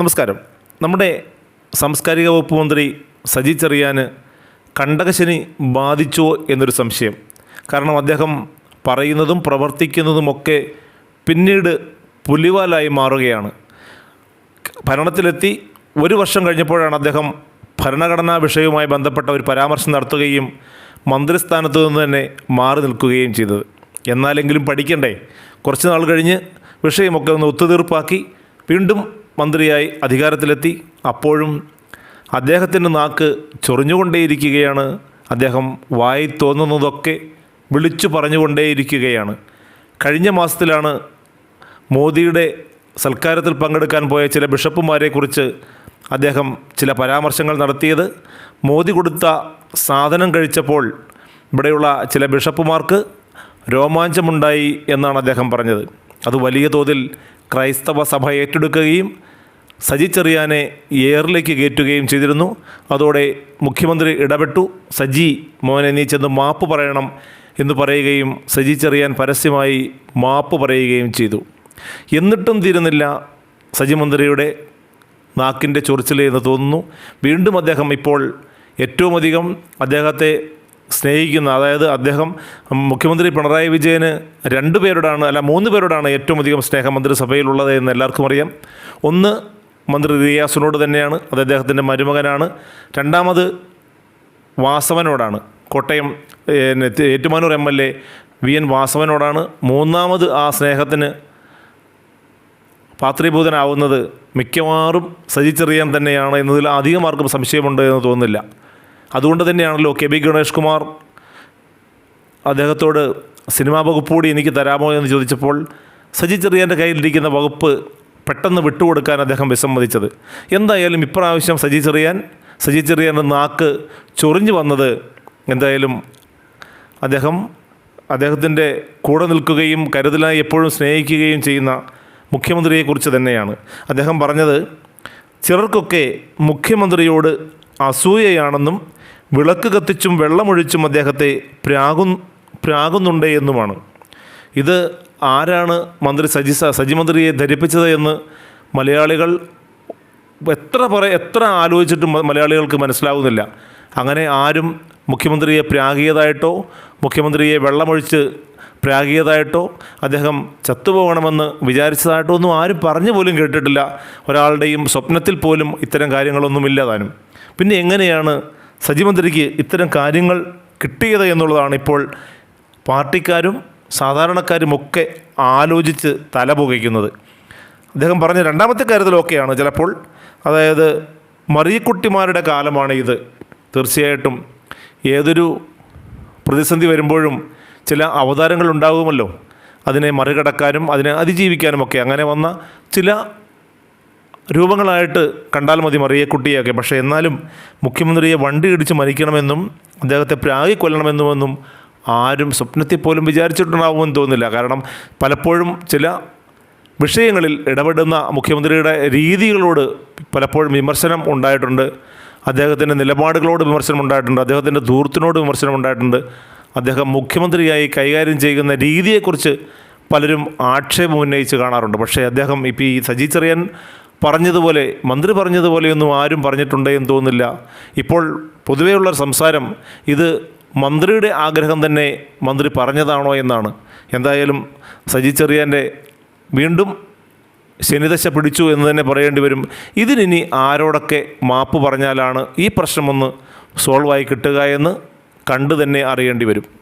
നമസ്കാരം. നമ്മുടെ സാംസ്കാരിക വകുപ്പ് മന്ത്രി സജി ചെറിയാന് കണ്ടകശനി ബാധിച്ചോ എന്നൊരു സംശയം. കാരണം അദ്ദേഹം പറയുന്നതും പ്രവർത്തിക്കുന്നതുമൊക്കെ പിന്നീട് പുലിവാലായി മാറുകയാണ്. ഭരണത്തിലെത്തി ഒരു വർഷം കഴിഞ്ഞപ്പോഴാണ് അദ്ദേഹം ഭരണഘടനാ വിഷയവുമായി ബന്ധപ്പെട്ട ഒരു പരാമർശം നടത്തുകയും മന്ത്രിസ്ഥാനത്ത് നിന്ന് തന്നെ മാറി നിൽക്കുകയും ചെയ്തത്. എന്നാലെങ്കിലും പഠിക്കണ്ടേ? കുറച്ച് നാൾ കഴിഞ്ഞ് വിഷയമൊക്കെ ഒന്ന് ഒത്തുതീർപ്പാക്കി വീണ്ടും മന്ത്രിയായി അധികാരത്തിലെത്തി. അപ്പോഴും അദ്ദേഹത്തിന്റെ നാക്ക് ചൊറിഞ്ഞുകൊണ്ടേയിരിക്കുകയാണ്. അദ്ദേഹം വായി തോന്നുന്നതൊക്കെ വിളിച്ചു പറഞ്ഞുകൊണ്ടേയിരിക്കുകയാണ്. കഴിഞ്ഞ മാസത്തിലാണ് മോദിയുടെ സൽക്കാരത്തിൽ പങ്കെടുക്കാൻ പോയ ചില ബിഷപ്പുമാരെക്കുറിച്ച് അദ്ദേഹം ചില പരാമർശങ്ങൾ നടത്തിയത്. മോദി കൊടുത്ത സാധനം കഴിച്ചപ്പോൾ ഇവിടെയുള്ള ചില ബിഷപ്പുമാർക്ക് രോമാഞ്ചമുണ്ടായി എന്നാണ് അദ്ദേഹം പറഞ്ഞത്. അത് വലിയ തോതിൽ ക്രൈസ്തവ സഭ ഏറ്റെടുക്കുകയും സജി ചെറിയാനെ എയറിലേക്ക് കയറ്റുകയും ചെയ്തിരുന്നു. അതോടെ മുഖ്യമന്ത്രി ഇടപെട്ടു. സജി മോനെ നീ ചെന്ന് മാപ്പ് പറയണം എന്ന് പറയുകയും സജി ചെറിയാൻ പരസ്യമായി മാപ്പ് പറയുകയും ചെയ്തു. എന്നിട്ടും തീരുന്നില്ല സജി മന്ത്രിയുടെ നാക്കിന്റെ ചൊറിച്ചിൽ എന്ന് തോന്നുന്നു. വീണ്ടും അദ്ദേഹം ഇപ്പോൾ ഏറ്റവും അധികം അദ്ദേഹത്തെ സ്നേഹിക്കുന്ന അതായത് അദ്ദേഹം മുഖ്യമന്ത്രി പിണറായി വിജയന് രണ്ട് പേരോടാണ് അല്ല മൂന്ന് പേരോടാണ് ഏറ്റവും അധികം സ്നേഹം മന്ത്രിസഭയിലുള്ളത് എന്ന് എല്ലാവർക്കും അറിയാം. ഒന്ന് മന്ത്രി റിയാസിനോട് തന്നെയാണ് അത് അദ്ദേഹത്തിന്റെ മരുമകനാണ്. രണ്ടാമത് വാസവനോടാണ്. Kottayam Ettumanoor M L A V N വാസവനോടാണ്. മൂന്നാമത് ആ സ്നേഹത്തിന് പാത്രീഭൂതനാവുന്നത് മിക്കവാറും സജി ചെറിയാൻ തന്നെയാണ് എന്നതിൽ അധികം ആർക്കും സംശയമുണ്ട് എന്ന് തോന്നുന്നില്ല. അതുകൊണ്ട് തന്നെയാണല്ലോ കെ ബി ഗണേഷ് കുമാർ അദ്ദേഹത്തോട് സിനിമാ വകുപ്പ് കൂടി എനിക്ക് തരാമോ? എന്ന് ചോദിച്ചപ്പോൾ സജി ചെറിയാന്റെ കയ്യിലിരിക്കുന്ന വകുപ്പ് പെട്ടെന്ന് വിട്ടുകൊടുക്കാൻ അദ്ദേഹം വിസമ്മതിച്ചത്. എന്തായാലും ഇപ്രാവശ്യം സജി ചെറിയാൻ സജി ചെറിയാന്റെ നാക്ക് ചൊറിഞ്ഞു വന്നത് എന്തായാലും അദ്ദേഹം അദ്ദേഹത്തിന്റെ കൂടെ നിൽക്കുകയും കരുതലായി എപ്പോഴും സ്നേഹിക്കുകയും ചെയ്യുന്ന മുഖ്യമന്ത്രിയെക്കുറിച്ച് തന്നെയാണ്. അദ്ദേഹം പറഞ്ഞത് ചിലർക്കൊക്കെ മുഖ്യമന്ത്രിയോട് അസൂയയാണെന്നും വിളക്ക് കത്തിച്ചും വെള്ളമൊഴിച്ചും അദ്ദേഹത്തെ പ്രാകു പ്രാകുന്നുണ്ട് എന്നുമാണ്. ഇത് ആരാണ് മന്ത്രി സജി സജി മന്ത്രിയെ ധരിപ്പിച്ചത് എന്ന് മലയാളികൾ എത്ര പറ എത്ര ആലോചിച്ചിട്ടും മലയാളികൾക്ക് മനസ്സിലാവുന്നില്ല. അങ്ങനെ ആരും മുഖ്യമന്ത്രിയെ പ്രാഗിയതായിട്ടോ മുഖ്യമന്ത്രിയെ വെള്ളമൊഴിച്ച് പ്രാഗിയതായിട്ടോ അദ്ദേഹം ചത്തുപോകണമെന്ന് വിചാരിച്ചതായിട്ടോ ഒന്നും ആരും പറഞ്ഞു പോലും കേട്ടിട്ടില്ല. ഒരാളുടെയും സ്വപ്നത്തിൽ പോലും ഇത്തരം കാര്യങ്ങളൊന്നുമില്ല താനും. പിന്നെ എങ്ങനെയാണ് സജിമന്ത്രിക്ക് ഇത്തരം കാര്യങ്ങൾ കിട്ടിയത് എന്നുള്ളതാണ് ഇപ്പോൾ പാർട്ടിക്കാരും സാധാരണക്കാരുമൊക്കെ ആലോചിച്ച് തലപുകയ്ക്കുന്നത്. അദ്ദേഹം പറഞ്ഞ രണ്ടാമത്തെ കാര്യത്തിലൊക്കെയാണ് ചിലപ്പോൾ അതായത് മറിയക്കുട്ടിമാരുടെ കാലമാണ് ഇത്. തീർച്ചയായിട്ടും ഏതൊരു പ്രതിസന്ധി വരുമ്പോഴും ചില അവതാരങ്ങൾ ഉണ്ടാകുമല്ലോ. അതിനെ മറികടക്കാനും അതിനെ അതിജീവിക്കാനുമൊക്കെ. അങ്ങനെ വന്ന ചില രൂപങ്ങളായിട്ട് കണ്ടാൽ മതി മറിയക്കുട്ടിയൊക്കെ പക്ഷേ എന്നാലും മുഖ്യമന്ത്രിയെ വണ്ടി ഇടിച്ച് മരിക്കണമെന്നും അദ്ദേഹത്തെ പ്രാഗി കൊല്ലണമെന്നുമെന്നും ആരും സ്വപ്നത്തിൽ പോലും വിചാരിച്ചിട്ടുണ്ടാവുമെന്ന് തോന്നുന്നില്ല. കാരണം പലപ്പോഴും ചില വിഷയങ്ങളിൽ ഇടപെടുന്ന മുഖ്യമന്ത്രിയുടെ രീതികളോട് പലപ്പോഴും വിമർശനം ഉണ്ടായിട്ടുണ്ട്. അദ്ദേഹത്തിന്റെ നിലപാടുകളോട് വിമർശനം ഉണ്ടായിട്ടുണ്ട്. അദ്ദേഹത്തിന്റെ ദൂരത്തിനോട് വിമർശനം ഉണ്ടായിട്ടുണ്ട്. അദ്ദേഹം മുഖ്യമന്ത്രിയായി കൈകാര്യം ചെയ്യുന്ന രീതിയെക്കുറിച്ച് പലരും ആക്ഷേപം ഉന്നയിച്ച് കാണാറുണ്ട്. പക്ഷേ അദ്ദേഹം ഇപ്പോൾ ഈ സജി ചെറിയാൻ പറഞ്ഞതുപോലെ മന്ത്രി പറഞ്ഞതുപോലെയൊന്നും ആരും പറഞ്ഞിട്ടുണ്ട് എന്ന് തോന്നുന്നില്ല. ഇപ്പോൾ പൊതുവെയുള്ള സംസാരം ഇത് മന്ത്രിയുടെ ആഗ്രഹം തന്നെ മന്ത്രി പറഞ്ഞതാണോ എന്നാണ്. എന്തായാലും സജി ചെറിയാന്റെ വീണ്ടും ശനിദശ പിടിച്ചു എന്ന് തന്നെ പറയേണ്ടി വരും. ഇതിനി ആരോടൊക്കെ മാപ്പ് പറഞ്ഞാലാണ് ഈ പ്രശ്നമൊന്ന് സോൾവായി കിട്ടുക എന്ന് കണ്ടു തന്നെ അറിയേണ്ടി വരും.